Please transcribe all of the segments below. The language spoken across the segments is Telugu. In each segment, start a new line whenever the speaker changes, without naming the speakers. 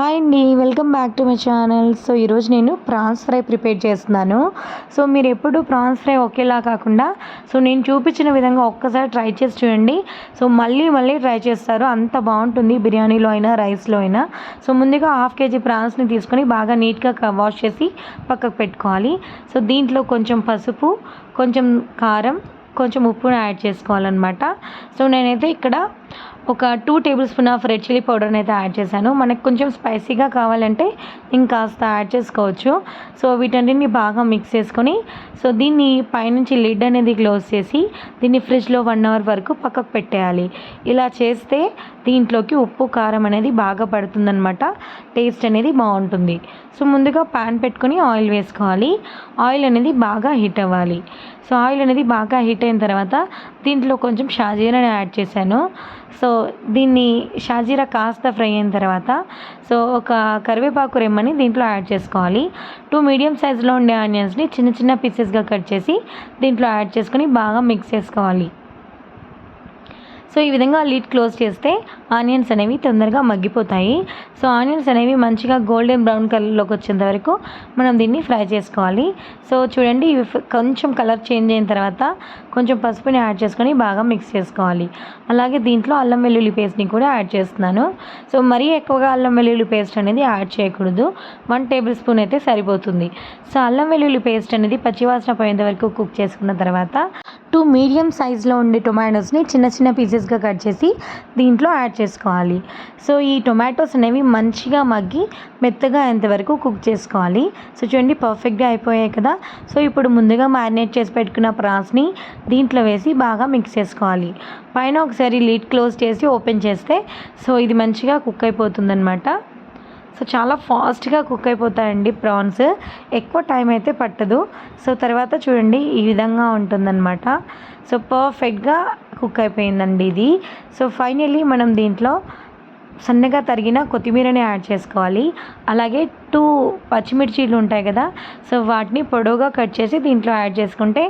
హాయ్ అండి welcome back to my channel so ఈరోజు నేను ప్రాన్స్ ఫ్రై ప్రిపేర్ చేస్తున్నాను. సో మీరు ఎప్పుడు ప్రాన్స్ ఫ్రై ఒకేలా కాకుండా సో నేను చూపించిన విధంగా ఒక్కసారి ట్రై చేసి చూడండి. సో మళ్ళీ మళ్ళీ ట్రై చేస్తారు. అంత బాగుంటుంది బిర్యానీలో అయినా రైస్లో అయినా. సో ముందుగా హాఫ్ కేజీ ప్రాన్స్ని తీసుకొని బాగా నీట్గా వాష్ చేసి పక్కకు పెట్టుకోవాలి. సో దీంట్లో కొంచెం పసుపు కొంచెం కారం కొంచెం ఉప్పును యాడ్ చేసుకోవాలన్నమాట. సో నేనైతే ఇక్కడ ఒక two tablespoon of red chilli పౌడర్ని అయితే యాడ్ చేశాను. మనకు కొంచెం స్పైసీగా కావాలంటే ఇంకాస్త యాడ్ చేసుకోవచ్చు. సో వీటన్నిటిని బాగా మిక్స్ చేసుకొని సో దీన్ని పైనుంచి లిడ్ అనేది క్లోజ్ చేసి దీన్ని ఫ్రిడ్జ్లో వన్ అవర్ వరకు పక్కకు పెట్టేయాలి. ఇలా చేస్తే దీంట్లోకి ఉప్పు కారం అనేది బాగా పడుతుందనమాట టేస్ట్ అనేది బాగుంటుంది. సో ముందుగా ప్యాన్ పెట్టుకొని ఆయిల్ వేసుకోవాలి. ఆయిల్ అనేది బాగా హీట్ అవ్వాలి. సో ఆయిల్ అనేది బాగా హీట్ అయిన తర్వాత దీంట్లో కొంచెం షాజీరాని యాడ్ చేశాను. సో దీన్ని షాజీరా కాస్త ఫ్రై అయిన తర్వాత సో ఒక కరివేపాకు రెమ్మని దీంట్లో యాడ్ చేసుకోవాలి. టూ మీడియం సైజులో ఉండే ఆనియన్స్ని చిన్న చిన్న పీసెస్గా కట్ చేసి దీంట్లో యాడ్ చేసుకొని బాగా మిక్స్ చేసుకోవాలి. సో ఈ విధంగా లిడ్ క్లోజ్ చేస్తే ఆనియన్స్ అనేవి తొందరగా మగ్గిపోతాయి. సో ఆనియన్స్ అనేవి మంచిగా గోల్డెన్ బ్రౌన్ కలర్లోకి వచ్చేంత వరకు మనం దీన్ని ఫ్రై చేసుకోవాలి. సో చూడండి ఇవి కొంచెం కలర్ చేంజ్ అయిన తర్వాత కొంచెం పసుపుని యాడ్ చేసుకొని బాగా మిక్స్ చేసుకోవాలి. అలాగే దీంట్లో అల్లం వెల్లుల్లి పేస్ట్ని కూడా యాడ్ చేస్తున్నాను. సో మరీ ఎక్కువగా అల్లం వెల్లుల్లి పేస్ట్ అనేది యాడ్ చేయకూడదు. వన్ టేబుల్ స్పూన్ అయితే సరిపోతుంది. సో అల్లం వెల్లుల్లి పేస్ట్ అనేది పచ్చివాసన పోయేంత వరకు కుక్ చేసుకున్న తర్వాత టూ మీడియం సైజులో ఉండే టొమాటోస్ని చిన్న చిన్న పీసెస్గా కట్ చేసి దీంట్లో యాడ్ చేసుకోవాలి. సో ఈ టొమాటోస్ అనేవి మంచిగా మగ్గి మెత్తగా అయ్యేంతవరకు కుక్ చేసుకోవాలి. సో చూడండి పర్ఫెక్ట్గా అయిపోయాయి కదా. సో ఇప్పుడు ముందుగా మ్యారినేట్ చేసి పెట్టుకున్న ప్రాన్స్ని దీంట్లో వేసి బాగా మిక్స్ చేసుకోవాలి. పైన ఒకసారి లీడ్ క్లోజ్ చేసి ఓపెన్ చేస్తే సో ఇది మంచిగా కుక్ అయిపోతుందన్నమాట. సో చాలా ఫాస్ట్గా కుక్ అయిపోతాయండి ప్రాన్స్. ఎక్కువ టైం అయితే పట్టదు. సో తర్వాత చూడండి ఈ విధంగా ఉంటుందన్నమాట. సో పర్ఫెక్ట్గా కుక్ అయిపోయిందండి ఇది. సో ఫైనల్లీ మనం దీంట్లో సన్నగా తరిగిన కొత్తిమీరని యాడ్ చేసుకోవాలి. అలాగే టూ పచ్చిమిర్చీలు ఉంటాయి కదా సో వాటిని పొడవుగా కట్ చేసి దీంట్లో యాడ్ చేసుకుంటే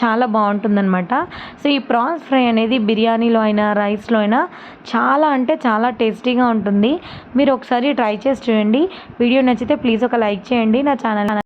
చాలా బాగుంటుందన్నమాట. సో ఈ ప్రాన్స్ ఫ్రై అనేది బిర్యానీలో అయినా రైస్లో అయినా చాలా అంటే చాలా టేస్టీగా ఉంటుంది. మీరు ఒకసారి ట్రై చేసి చూడండి. వీడియో నచ్చితే ప్లీజ్ ఒక లైక్ చేయండి. నా ఛానల్